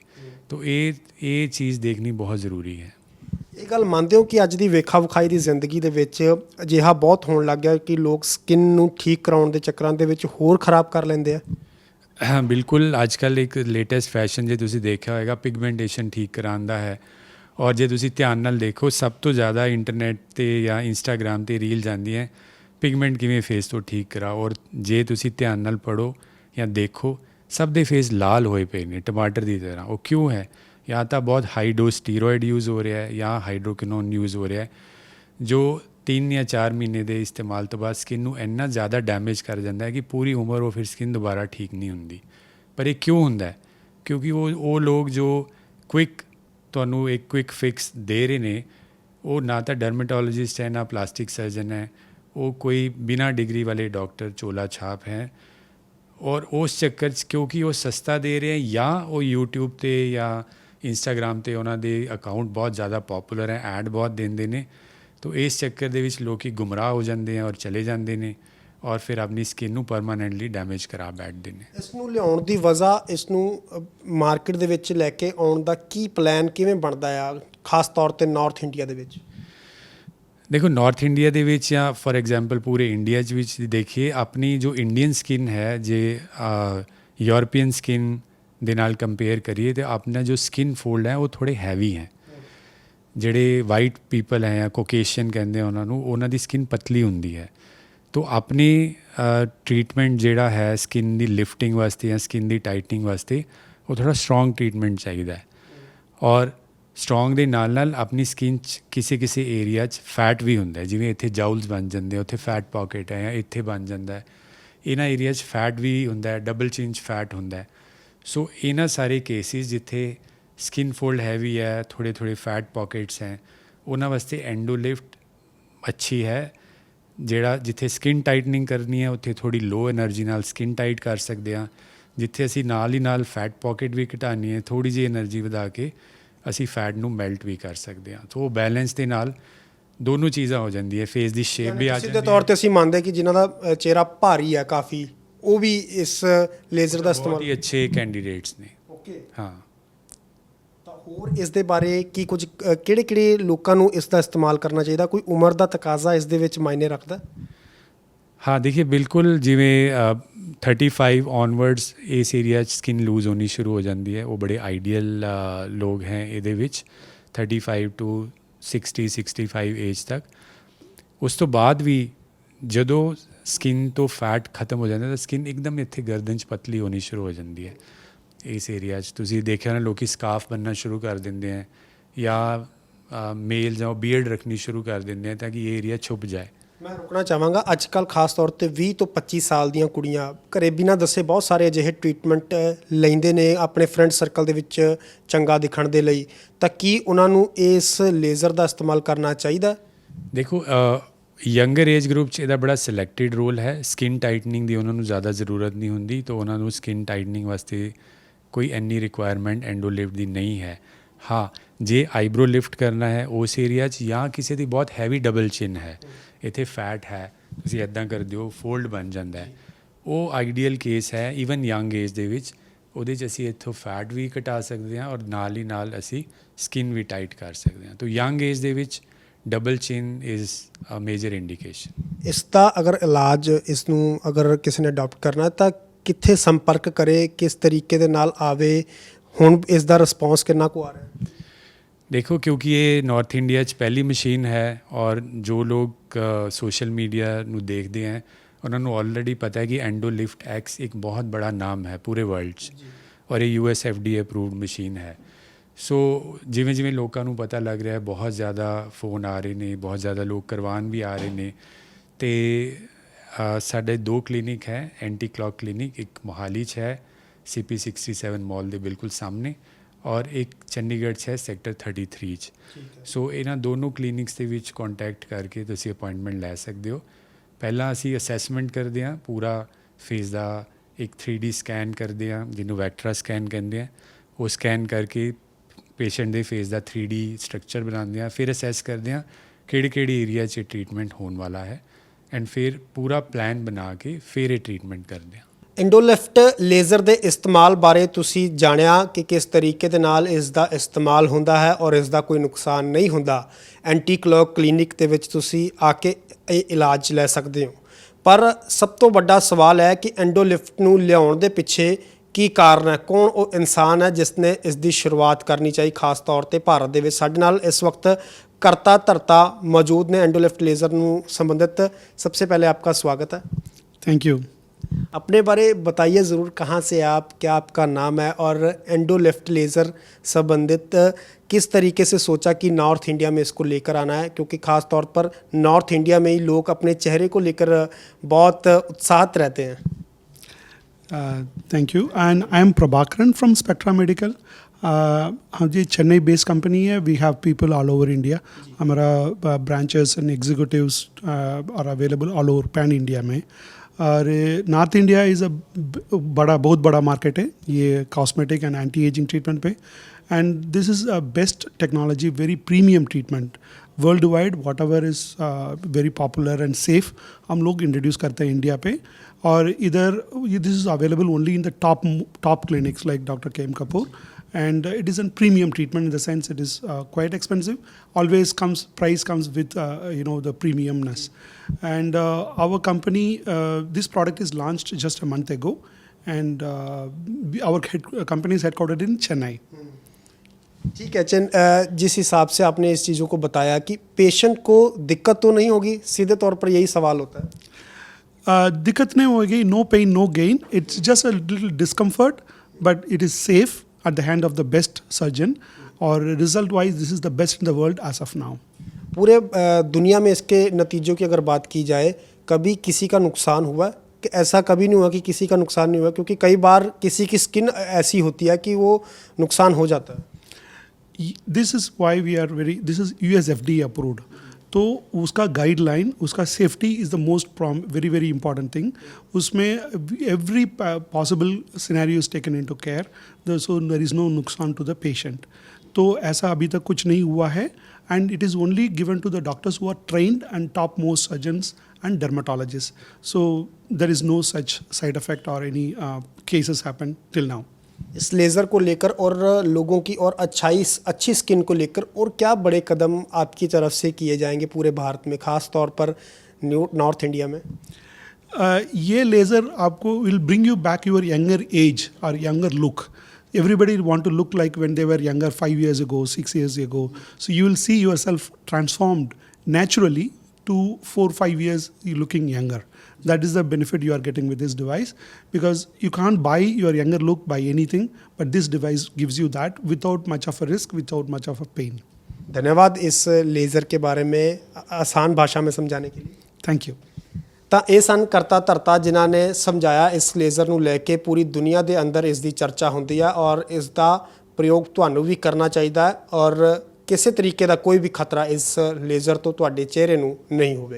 ਤੋ ਇਹ ਇਹ ਚੀਜ਼ ਦੇਖਣੀ ਬਹੁਤ ਜ਼ਰੂਰੀ ਹੈ ਇਹ ਗੱਲ ਮੰਨਦੇ ਹੋ ਕਿ ਅੱਜ ਦੀ ਵੇਖਾ ਵਿਖਾਈ ਦੀ ਜ਼ਿੰਦਗੀ ਦੇ ਵਿੱਚ ਅਜਿਹਾ ਬਹੁਤ ਹੋਣ ਲੱਗ ਗਿਆ ਕਿ ਲੋਕ ਸਕਿਨ ਨੂੰ ਠੀਕ ਕਰਾਉਣ ਦੇ ਚੱਕਰਾਂ ਦੇ ਵਿੱਚ ਹੋਰ ਖਰਾਬ ਕਰ ਲੈਂਦੇ ਆ ਹਾਂ, ਬਿਲਕੁਲ। ਅੱਜ ਕੱਲ ਇੱਕ ਲੇਟੈਸਟ ਫੈਸ਼ਨ ਜੇ ਤੁਸੀਂ ਦੇਖਿਆ ਹੋਵੇਗਾ ਪਿਗਮੈਂਟੇਸ਼ਨ ਠੀਕ ਕਰਾਉਣ ਦਾ ਹੈ। ਔਰ ਜੇ ਤੁਸੀਂ ਧਿਆਨ ਨਾਲ ਦੇਖੋ, ਸਭ ਤੋਂ ਜ਼ਿਆਦਾ ਇੰਟਰਨੈਟ ਤੇ ਜਾਂ ਇੰਸਟਾਗ੍ਰam ਤੇ ਰੀਲ ਜਾਂਦੀ ਪਿਗਮੈਂਟ ਕਿਵੇਂ ਫੇਸ ਤੋਂ ਠੀਕ ਕਰਾ ਔਰ ਜੇ ਤੁਸੀਂ ਧਿਆਨ ਨਾਲ ਪੜੋ ਜਾਂ ਦੇਖੋ, ਸਭ ਦੇ ਫੇਸ ਲਾਲ ਹੋਏ ਪਏ ਨੇ ਟਮਾਟਰ ਦੀ ਤਰ੍ਹਾਂ। ਉਹ ਕਿਉਂ ਹੈ? ਜਾਂ ਤਾਂ ਬਹੁਤ ਹਾਈ ਡੋਜ਼ ਸਟੀਰੋਇਡ ਯੂਜ਼ ਹੋ ਰਿਹਾ ਹੈ ਜਾਂ ਹਾਈਡਰੋਕਿਨੋਨ ਯੂਜ਼ ਹੋ ਰਿਹਾ ਹੈ। ਜੋ 3 ਜਾਂ 4 ਮਹੀਨੇ ਦੇ ਇਸਤੇਮਾਲ ਤੋਂ ਬਾਅਦ ਸਕਿਨ ਨੂੰ ਇੰਨਾ ਜ਼ਿਆਦਾ ਡੈਮੇਜ ਕਰ ਜਾਂਦਾ ਹੈ ਕਿ ਪੂਰੀ ਉਮਰ ਉਹ ਫਿਰ ਸਕਿਨ ਦੁਬਾਰਾ ਠੀਕ ਨਹੀਂ ਹੁੰਦੀ। ਪਰ ਇਹ ਕਿਉਂ ਹੁੰਦਾ ਹੈ? ਕਿਉਂਕਿ ਉਹ ਉਹ ਲੋਕ ਜੋ ਕੁਇਕ ਤੁਹਾਨੂੰ ਇੱਕ ਕੁਇਕ ਫਿਕਸ ਦੇ ਰਹੇ ਨੇ, ਉਹ ਨਾ ਤਾਂ ਡਰਮੇਟੋਲੋਜਿਸਟ ਹੈ, ਨਾ ਪਲਾਸਟਿਕ ਸਰਜਨ ਹੈ, ਉਹ ਕੋਈ ਬਿਨਾ ਡਿਗਰੀ ਵਾਲੇ ਡਾਕਟਰ ਚੋਲਾ ਛਾਪ ਹੈ ਔਰ ਉਸ ਚੱਕਰ 'ਚ ਕਿਉਂਕਿ ਉਹ ਸਸਤਾ ਦੇ ਰਹੇ ਹੈ ਜਾਂ ਉਹ YouTube ਤੇ ਜਾਂ Instagram ਤੇ ਉਹਨਾਂ ਦੇ ਅਕਾਊਂਟ ਬਹੁਤ ਜ਼ਿਆਦਾ ਪਪੂਲਰ ਹੈ ਐਡ ਬਹੁਤ ਦਿੰਦੇ ਨੇ ਤੋ ਇਸ ਚੱਕਰ ਦੇ ਵਿੱਚ ਲੋਕੀ ਗੁੰਮਰਾਹ ਹੋ ਜਾਂਦੇ ਆ ਔਰ ਚਲੇ ਜਾਂਦੇ ਨੇ ਔਰ ਫਿਰ ਆਪਣੀ ਸਕਿਨ ਨੂੰ ਪਰਮਾਨੈਂਟਲੀ ਡੈਮੇਜ ਕਰਾ ਬੈਠਦੇ ਨੇ। ਇਸ ਨੂੰ ਲਿਆਉਣ ਦੀ ਵਜ੍ਹਾ ਇਸ ਨੂੰ ਮਾਰਕੀਟ ਦੇ ਵਿੱਚ ਲੈ ਕੇ ਆਉਣ ਦਾ ਕੀ ਪਲਾਨ ਕਿਵੇਂ ਬਣਦਾ ਆ ਖਾਸ ਤੌਰ ਤੇ ਨਾਰਥ ਇੰਡੀਆ ਦੇ ਵਿੱਚ? ਦੇਖੋ ਨਾਰਥ ਇੰਡੀਆ ਦੇ ਵਿੱਚ ਜਾਂ ਫੋਰ ਐਗਜ਼ਾਮਪਲ ਪੂਰੇ ਇੰਡੀਆ 'ਚ ਵਿੱਚ ਦੇਖੀਏ ਆਪਣੀ ਜੋ ਇੰਡੀਅਨ ਸਕਿਨ ਹੈ ਜੇ ਯੂਰਪੀਅਨ ਸਕਿਨ ਦੇ ਨਾਲ ਕੰਪੇਅਰ ਕਰੀਏ ਤੇ ਆਪਣਾ ਜੋ ਸਕਿਨ ਫੋਲਡ ਹੈ ਉਹ ਥੋੜੇ ਹੈਵੀ ਹੈ। ਜਿਹੜੇ ਵਾਈਟ ਪੀਪਲ ਹੈ ਜਾਂ ਕੋਕੇਸ਼ੀਅਨ ਕਹਿੰਦੇ ਉਹਨਾਂ ਨੂੰ, ਉਹਨਾਂ ਦੀ ਸਕਿਨ ਪਤਲੀ ਹੁੰਦੀ ਹੈ। ਤੋ ਆਪਣੀ ਟ੍ਰੀਟਮੈਂਟ ਜਿਹੜਾ ਹੈ ਸਕਿਨ ਦੀ ਲਿਫਟਿੰਗ ਵਾਸਤੇ ਜਾਂ ਸਕਿਨ ਦੀ ਟਾਈਟਨਿੰਗ ਵਾਸਤੇ, ਉਹ ਥੋੜਾ ਸਟਰੋਂਗ ਟ੍ਰੀਟਮੈਂਟ ਚਾਹੀਦਾ ਹੈ। ਔਰ ਸਟਰੋਂਗ ਦੇ ਨਾਲ ਨਾਲ ਆਪਣੀ ਸਕਿਨ 'ਚ ਕਿਸੇ ਕਿਸੇ ਏਰੀਆ 'ਚ ਫੈਟ ਵੀ ਹੁੰਦਾ ਜਿਵੇਂ ਇੱਥੇ ਜਾਊਲਸ ਬਣ ਜਾਂਦੇ ਆ, ਉੱਥੇ ਫੈਟ ਪਾਕਟ ਹੈ ਜਾਂ ਇੱਥੇ ਬਣ ਜਾਂਦਾ ਹੈ। ਇਹਨਾਂ ਏਰੀਆ 'ਚ ਫੈਟ ਵੀ ਹੁੰਦਾ ਹੈ ਡਬਲ ਚਿਨ 'ਚ ਫੈਟ ਹੁੰਦਾ ਹੈ। ਸੋ ਇਹਨਾਂ ਸਾਰੇ ਕੇਸਿਸ ਜਿੱਥੇ ਸਕਿਨ ਫੋਲਡ ਹੈਵੀ ਹੈ ਥੋੜੇ ਥੋੜੇ ਫੈਟ ਪਾਕਟਸ ਹੈ ਉਹਨਾਂ ਵਾਸਤੇ ਐਂਡੋ ਲਿਫਟ ਅੱਛੀ ਹੈ ਜਿਹੜਾ ਜਿੱਥੇ ਸਕਿਨ ਟਾਈਟਨਿੰਗ ਕਰਨੀ ਹੈ ਉੱਥੇ ਥੋੜੀ ਲੋ એનર્ਜੀ ਨਾਲ ਸਕਿਨ ਟਾਈਟ ਕਰ ਸਕਦੇ ਆ ਜਿੱਥੇ ਅਸੀਂ ਨਾਲ ਹੀ ਨਾਲ ਫੈਟ ਪਾਕਟ ਵੀ ਘਟਾਣੀ ਹੈ ਥੋੜੀ ਜਿਹੀ એનર્ਜੀ ਵਧਾ ਕੇ ਅਸੀਂ ਫੈਟ ਨੂੰ ਮੈਲਟ ਵੀ ਕਰ ਸਕਦੇ ਆ ਸੋ ਬੈਲੈਂਸ ਦੇ ਨਾਲ ਦੋਨੋਂ ਚੀਜ਼ਾਂ ਹੋ ਜਾਂਦੀ ਹੈ ਫੇਸ ਦੀ ਸ਼ੇਪ ਵੀ ਆ ਜਾਂਦੀ ਹੈ ਸਿੱਧੇ ਤੌਰ ਤੇ ਅਸੀਂ ਮੰਨਦੇ ਹਾਂ ਕਿ ਜਿਨ੍ਹਾਂ ਦਾ ਚਿਹਰਾ ਭਾਰੀ ਹੈ ਕਾਫੀ ਉਹ ਵੀ ਇਸ ਲੇਜ਼ਰ ਦਾ ਇਸਤੇਮਾਲ ਬਹੁਤ ਹੀ ਅੱਛੇ ਕੈਂਡੀਡੇਟਸ ਨੇ ਓਕੇ ਹਾਂ ਹੋਰ ਇਸ ਦੇ ਬਾਰੇ ਕੀ ਕੁਝ ਕਿਹੜੇ ਕਿਹੜੇ ਲੋਕਾਂ ਨੂੰ ਇਸ ਦਾ ਇਸਤੇਮਾਲ ਕਰਨਾ ਚਾਹੀਦਾ? ਕੋਈ ਉਮਰ ਦਾ ਤਕਾਜ਼ਾ ਇਸ ਦੇ ਵਿੱਚ ਮਾਇਨੇ ਰੱਖਦਾ? ਹਾਂ ਦੇਖिए ਬਿਲਕੁਲ ਜਿਵੇਂ ਅ, 35 ਔਨਵਰਡਸ ਇਸ ਏਰੀਆ 'ਚ ਸਕਿਨ ਲੂਜ਼ ਹੋਣੀ ਸ਼ੁਰੂ ਹੋ ਜਾਂਦੀ ਹੈ। ਉਹ ਬੜੇ ਆਈਡੀਅਲ ਲੋਕ ਹੈ ਇਹਦੇ ਵਿੱਚ 35 ਟੂ 60 65 ਏਜ ਤੱਕ। ਉਸ ਤੋਂ ਬਾਅਦ ਵੀ ਜਦੋਂ ਸਕਿਨ ਤੋਂ ਫੈਟ ਖਤਮ ਹੋ ਜਾਂਦਾ ਤਾਂ ਸਕਿਨ ਇੱਕਦਮ ਇੱਥੇ ਗਰਦਨ 'ਚ ਪਤਲੀ ਹੋਣੀ ਸ਼ੁਰੂ ਹੋ ਜਾਂਦੀ ਹੈ। ਇਸ ਏਰੀਆ 'ਚ। ਤੁਸੀਂ ਦੇਖਿਆ ਨਾ ਲੋਕੀ ਸਕਾਰਫ ਬੰਨਣਾ ਸ਼ੁਰੂ ਕਰ ਦਿੰਦੇ ਹੈ ਜਾਂ ਮੇਲ ਜਾਂ ਬੀਅਰਡ ਰੱਖਣੀ ਸ਼ੁਰੂ ਕਰ ਦਿੰਦੇ ਆ ਤਾਂ ਕਿ ਇਹ ਏਰੀਆ ਛੁਪ ਜਾਏ। ਮੈਂ ਰੁਕਣਾ ਚਾਹਾਂਗਾ ਅੱਜ ਕੱਲ ਖਾਸ ਤੌਰ ਤੇ 20 ਤੋਂ 25 ਸਾਲ ਦੀਆਂ ਕੁੜੀਆਂ ਘਰੇ ਬਿਨਾਂ ਦੱਸੇ ਬਹੁਤ ਸਾਰੇ ਅਜਿਹੇ ਟ੍ਰੀਟਮੈਂਟ ਲੈਂਦੇ ਨੇ ਆਪਣੇ ਫਰੈਂਡ ਸਰਕਲ ਦੇ ਵਿੱਚ ਚੰਗਾ ਦਿਖਣ ਦੇ ਲਈ। ਤਾਂ ਕੀ ਉਹਨਾਂ ਨੂੰ ਇਸ ਲੇਜ਼ਰ ਦਾ ਇਸਤੇਮਾਲ ਕਰਨਾ ਚਾਹੀਦਾ? ਦੇਖੋ ਯੰਗਰ ਏਜ ਗਰੁੱਪ 'ਚ ਇਹਦਾ ਬੜਾ ਸਿਲੈਕਟਡ ਰੋਲ ਹੈ। ਸਕਿਨ ਟਾਈਟਨਿੰਗ ਦੀ ਉਹਨਾਂ ਨੂੰ ਜ਼ਿਆਦਾ ਜ਼ਰੂਰਤ ਨਹੀਂ ਹੁੰਦੀ ਤਾਂ ਉਹਨਾਂ ਨੂੰ ਸਕਿਨ ਟਾਈਟਨਿੰਗ ਵਾਸਤੇ ਕੋਈ ਐਨੀ ਰਿਕੁਆਇਰਮੈਂਟ ਐਂਡੋ ਲਿਫਟ ਦੀ ਨਹੀਂ ਹੈ। ਹਾਂ, ਜੇ ਆਈਬ੍ਰੋ ਲਿਫਟ ਕਰਨਾ ਹੈ ਉਸ ਏਰੀਆ 'ਚ ਜਾਂ ਕਿਸੇ ਦੀ ਬਹੁਤ ਹੈਵੀ ਡਬਲ ਚਿਨ ਹੈ, ਇੱਥੇ ਫੈਟ ਹੈ, ਤੁਸੀਂ ਇਦਾਂ ਕਰ ਦਿਓ ਫੋਲਡ ਬਣ ਜਾਂਦਾ ਹੈ। ਉਹ ਆਈਡੀਅਲ ਕੇਸ ਹੈ ਈਵਨ ਯੰਗ ਏਜ ਦੇ ਵਿੱਚ, ਉਹਦੇ 'ਚ ਅਸੀਂ ਇੱਥੋਂ ਫੈਟ ਵੀ ਘਟਾ ਸਕਦੇ ਹਾਂ ਔਰ ਨਾਲ ਹੀ ਨਾਲ ਅਸੀਂ ਸਕਿਨ ਵੀ ਟਾਈਟ ਕਰ ਸਕਦੇ ਹਾਂ। ਤਾਂ ਯੰਗ ਏਜ ਦੇ ਵਿੱਚ double chin is a major indication ਇਸ ਦਾ ਅਗਰ ਇਲਾਜ ਇਸ ਨੂੰ ਅਗਰ ਕਿਸੇ ਨੇ ਅਡਾਪਟ ਕਰਨਾ ਤਾਂ ਕਿੱਥੇ ਸੰਪਰਕ ਕਰੇ ਕਿਸ ਤਰੀਕੇ ਦੇ ਨਾਲ ਆਵੇ ਹੁਣ ਇਸ ਦਾ ਰਿਸਪੌਂਸ ਕਿੰਨਾ ਕੁ ਆ ਰਿਹਾ? ਹੈ ਦੇਖੋ ਕਿਉਂਕਿ ਇਹ ਨਾਰਥ ਇੰਡੀਆ 'ਚ ਪਹਿਲੀ ਮਸ਼ੀਨ ਹੈ ਔਰ ਜੋ ਲੋਕ ਸੋਸ਼ਲ ਮੀਡੀਆ ਨੂੰ ਦੇਖਦੇ ਹੈ ਉਹਨਾਂ ਨੂੰ ਆਲਰੇਡੀ ਪਤਾ ਹੈ ਕਿ ਐਂਡੋ ਲਿਫਟ ਐਕਸ ਇੱਕ ਬਹੁਤ ਬੜਾ ਨਾਮ ਹੈ ਪੂਰੇ ਵਰਲਡ 'ਚ ਔਰ ਇਹ ਯੂਐਸ ਐਫਡੀ ਅਪਰੂਵਡ ਮਸ਼ੀਨ ਹੈ। ਸੋ ਜਿਵੇਂ ਜਿਵੇਂ ਲੋਕਾਂ ਨੂੰ ਪਤਾ ਲੱਗ ਰਿਹਾ ਹੈ ਬਹੁਤ ਜ਼ਿਆਦਾ ਫੋਨ ਆ ਰਹੇ ਨੇ ਬਹੁਤ ਜ਼ਿਆਦਾ ਲੋਕ ਕਰਵਾਉਣ ਵੀ ਆ ਰਹੇ ਨੇ ਤੇ ਸਾਡੇ ਦੋ ਕਲੀਨਿਕ ਹੈ ਐਂਟੀ ਕਲੌਕ ਕਲੀਨਿਕ ਇੱਕ ਮੋਹਾਲੀ 'ਚ ਹੈ ਸੀਪੀ 67 ਮਾਲ ਦੇ ਬਿਲਕੁਲ ਸਾਹਮਣੇ ਔਰ ਇੱਕ ਚੰਡੀਗੜ੍ਹ 'ਚ ਹੈ ਸੈਕਟਰ 33 'ਚ। ਸੋ ਇਹਨਾਂ ਦੋਨੋਂ ਕਲੀਨਿਕਸ ਦੇ ਵਿੱਚ ਕੰਟੈਕਟ ਕਰਕੇ ਤੁਸੀਂ ਅਪਾਇੰਟਮੈਂਟ ਲੈ ਸਕਦੇ ਹੋ। ਪਹਿਲਾਂ ਅਸੀਂ ਅਸੈਸਮੈਂਟ ਕਰਦੇ ਹਾਂ ਪੂਰਾ ਫੇਸ ਦਾ ਇੱਕ 3D ਸਕੈਨ ਕਰਦੇ ਹਾਂ ਜਿਹਨੂੰ ਵੈਕਟਰਾ ਸਕੈਨ ਕਹਿੰਦੇ ਆ। ਉਹ ਸਕੈਨ ਕਰਕੇ ਪੇਸ਼ੈਂਟ ਦੇ ਫੇਸ ਦਾ 3D ਸਟਰਕਚਰ ਬਣਾਉਂਦੇ ਆ ਫਿਰ ਅਸੈਸ ਕਰਦੇ ਆ ਕਿਹੜੇ ਕਿਹੜੇ ਏਰੀਆ 'ਚ ਟ੍ਰੀਟਮੈਂਟ ਹੋਣ ਵਾਲਾ ਹੈ। ਐਂਡ ਫਿਰ ਪੂਰਾ ਪਲਾਨ ਬਣਾ ਕੇ ਫਿਰ ਇਹ ਟ੍ਰੀਟਮੈਂਟ ਕਰਦੇ ਆ ਇੰਡੋਲਿਫਟ ਲੇਜ਼ਰ ਦੇ ਇਸਤੇਮਾਲ ਬਾਰੇ ਤੁਸੀਂ ਜਾਣਿਆ ਕਿ ਕਿਸ ਤਰੀਕੇ ਦੇ ਨਾਲ ਇਸ ਦਾ ਇਸਤੇਮਾਲ ਹੁੰਦਾ ਹੈ ਔਰ ਇਸ ਦਾ ਕੋਈ ਨੁਕਸਾਨ ਨਹੀਂ ਹੁੰਦਾ। ਐਂਟੀ ਕਲੌਕ ਕਲੀਨਿਕ ਦੇ ਵਿੱਚ ਤੁਸੀਂ ਆ ਕੇ ਇਹ ਇਲਾਜ ਲੈ ਸਕਦੇ ਹੋ। ਪਰ ਸਭ ਤੋਂ ਵੱਡਾ ਸਵਾਲ ਹੈ ਕਿ ਐਂਡੋਲਿਫਟ ਨੂੰ ਲਿਆਉਣ ਦੇ ਪਿੱਛੇ ਕੀ ਕਾਰਨ ਹੈ? ਕੌਣ ਉਹ ਇਨਸਾਨ ਹੈ ਜਿਸ ਨੇ ਇਸ ਦੀ ਸ਼ੁਰੂਆਤ ਕਰਨੀ ਚਾਹੀ, ਖਾਸ ਤੌਰ ਤੇ ਭਾਰਤ ਦੇ ਵਿੱਚ? ਸਾਡੇ ਨਾਲ ਇਸ ਵਕਤ करता धरता मौजूद ने एंडोलिफ्ट लेजर संबंधित सबसे पहले आपका स्वागत है थैंक यू अपने बारे बताइए ज़रूर कहाँ से आप क्या आपका नाम है और एंडो लेफ़्ट लेज़र संबंधित किस तरीके से सोचा कि नॉर्थ इंडिया में इसको लेकर आना है क्योंकि ख़ास तौर पर नॉर्थ इंडिया में ही लोग अपने चेहरे को लेकर बहुत उत्साहित रहते हैं thank you and I am Prabhakaran from Spectra medical uh, हम जी चेन्नई बेस्ड कंपनी है. We have people all over India हमारा branches and executives are available all over pan India में. और नॉर्थ इंडिया इज़ अ बड़ा बहुत बड़ा market है. ये cosmetic and anti ageing treatment पे. And this is a best technology very premium treatment world wide whatever is very popular and safe हम लोग इंट्रोड्यूस करते हैं इंडिया पे. और इधर this is available only in the top top clinics like Dr. Kem Kapoor. and uh, it is a premium treatment in the sense it is uh, quite expensive always comes price comes with uh, you know the premiumness and uh, our company uh, this product is launched just a month ago and uh, we- our head, company is headquartered in chennai ठीक है चन अ, जिस हिसाब से आपने इस चीज़ों को बताया कि पेशेंट को दिक्कत तो नहीं होगी सीधे तौर पर यही सवाल होता है Uh, दिक्कत नहीं होगी no pain no gain it's just a little discomfort but it is safe at the hand of the best surgeon और result wise this is the best in the world as of now पूरे दुनिया में इसके नतीजों की अगर बात की जाए कभी किसी का नुकसान हुआ? कि ऐसा कभी नहीं हुआ कि किसी का नुकसान नहीं हुआ? क्योंकि कई बार किसी की स्किन ऐसी होती है कि वो नुकसान हो जाता है। This is why we are very this is U S F D approved तो उसका गाइडलाइन उसका safety is the most very very important thing उसमें every possible scenario is taken into care so there is no नुकसान to the patient तो ऐसा अभी तक कुछ नहीं हुआ है and it is only given to the doctors who are trained and top most surgeons and dermatologist so there is no such side effect और any cases happen till now इस लेज़र को लेकर और लोगों की और अच्छाई अच्छी स्किन को लेकर और क्या बड़े कदम आपकी तरफ़ से किए जाएँगे पूरे भारत में खास तौर पर नॉर्थ इंडिया में Uh, ये लेज़र आपको will bring you back your younger age और younger look everybody want to look like when they were younger five years ago six years ago so you will see yourself transformed naturally to four five years you looking younger that is the benefit you are getting with this device because you can't buy your younger look by anything but this device gives you that without much of a risk without much of a pain धन्यवाद इस laser के बारे में आसान भाषा में समझाने के लिए thank you ਤਾਂ ਇਹ ਸਨ ਕਰਤਾ ਧਰਤਾ ਜਿਨ੍ਹਾਂ ਨੇ ਸਮਝਾਇਆ ਇਸ ਲੇਜ਼ਰ ਨੂੰ ਲੈ ਕੇ ਪੂਰੀ ਦੁਨੀਆ ਦੇ ਅੰਦਰ ਇਸ ਦੀ ਚਰਚਾ ਹੁੰਦੀ ਹੈ ਔਰ ਇਸ ਦਾ ਪ੍ਰਯੋਗ ਤੁਹਾਨੂੰ ਵੀ ਕਰਨਾ ਚਾਹੀਦਾ ਹੈ ਔਰ ਕਿਸੇ ਤਰੀਕੇ ਦਾ ਕੋਈ ਵੀ ਖਤਰਾ ਇਸ ਲੇਜ਼ਰ ਤੋਂ ਤੁਹਾਡੇ ਚਿਹਰੇ ਨੂੰ ਨਹੀਂ ਹੋਵੇਗਾ।